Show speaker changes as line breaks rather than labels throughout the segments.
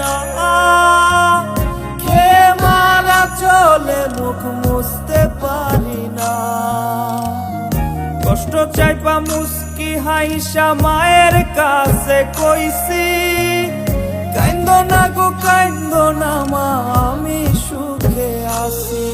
না। খে চলে মুছতে পারি না। কষ্ট চাইপা মুস্কি হাইসা মায়ের কাছে কইছি, কাইন্দ না গো, কাইন্দ না মা, আমি সুখে আছি।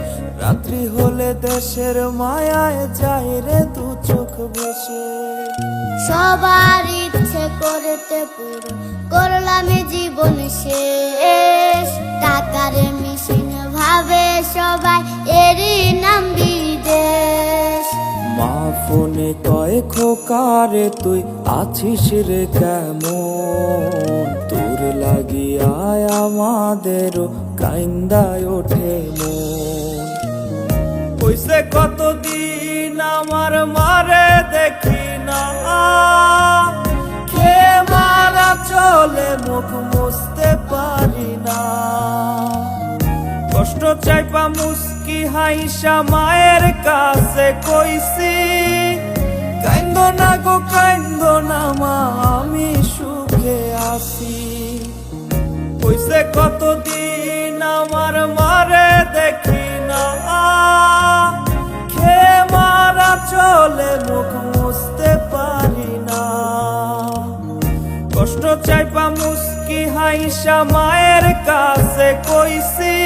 রাত্রি হলে দেশের মায়ায় যায় রে দু চোখ বেশে
সবার ইচ্ছে করতে পুরো করলাম জীবন শেষ। টাকার মিশিন ভাবে সবাই এরই নাম বিদেশ।
মা ফোনে কয় খোকারে তুই আছিস রে কেমন? তোর লাগিয়ায় আমাদেরও কাইন্দায় ওঠে কতদিন আমার মারে দেখি না। খে মারা চলে মুখ মুছতে পারি না। কষ্ট চাইপা মুস্কি হাইসা মায়ের কাছে কইছি, কাইন্দ না গো, কাইন্দ না মা, আমি সুখে আছি। কইছে, কতদিন কষ্ট চাইবা মুস্কি হাইসা মায়ের কাছে কইসি